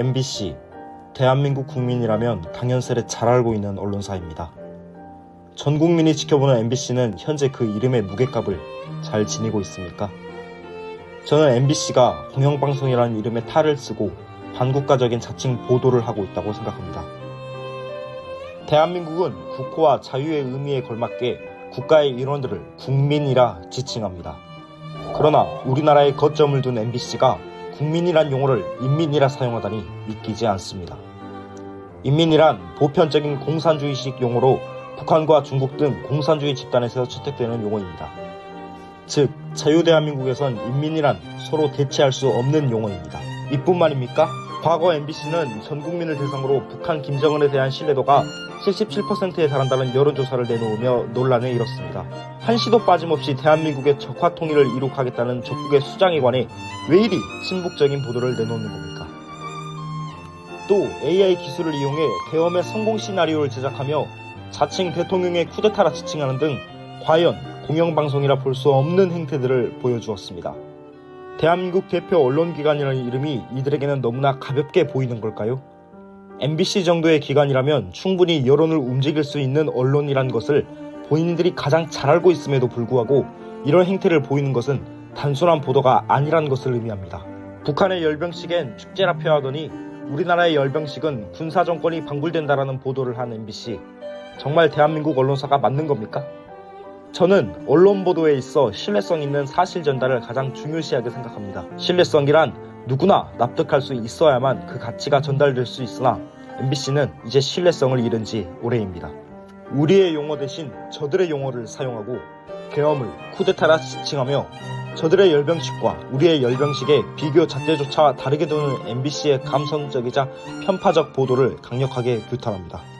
MBC, 대한민국 국민이라면 당연스레 잘 알고 있는 언론사입니다. 전 국민이 지켜보는 MBC는 현재 그 이름의 무게값을 잘 지니고 있습니까? 저는 MBC가 공영방송이라는 이름의 탈을 쓰고 반국가적인 자칭 보도를 하고 있다고 생각합니다. 대한민국은 국호와 자유의 의미에 걸맞게 국가의 일원들을 국민이라 지칭합니다. 그러나 우리나라에 거점을 둔 MBC가 국민이란 용어를 인민이라 사용하다니 믿기지 않습니다. 인민이란 보편적인 공산주의식 용어로 북한과 중국 등 공산주의 집단에서 채택되는 용어입니다. 즉, 자유대한민국에선 인민이란 서로 대체할 수 없는 용어입니다. 이뿐만입니까? 과거 MBC는 전 국민을 대상으로 북한 김정은에 대한 신뢰도가 77%에 달한다는 여론조사를 내놓으며 논란에 일었습니다. 한시도 빠짐없이 대한민국의 적화 통일을 이룩하겠다는 적국의 수장에 관해 왜 이리 친북적인 보도를 내놓는 겁니까? 또 AI 기술을 이용해 계엄의 성공 시나리오를 제작하며 자칭 대통령의 쿠데타라 지칭하는 등 과연 공영방송이라 볼 수 없는 행태들을 보여주었습니다. 대한민국 대표 언론기관이라는 이름이 이들에게는 너무나 가볍게 보이는 걸까요? MBC 정도의 기관이라면 충분히 여론을 움직일 수 있는 언론이란 것을 본인들이 가장 잘 알고 있음에도 불구하고 이런 행태를 보이는 것은 단순한 보도가 아니란 것을 의미합니다. 북한의 열병식엔 축제라 표 하더니 우리나라의 열병식은 군사정권이 방불된다라는 보도를 한 MBC. 정말 대한민국 언론사가 맞는 겁니까? 저는 언론 보도에 있어 신뢰성 있는 사실 전달을 가장 중요시하게 생각합니다. 신뢰성이란 누구나 납득할 수 있어야만 그 가치가 전달될 수 있으나 MBC는 이제 신뢰성을 잃은 지 오래입니다. 우리의 용어 대신 저들의 용어를 사용하고 계엄을 쿠데타라 지칭하며 저들의 열병식과 우리의 열병식의 비교 잣대조차 다르게 두는 MBC의 감성적이자 편파적 보도를 강력하게 규탄합니다.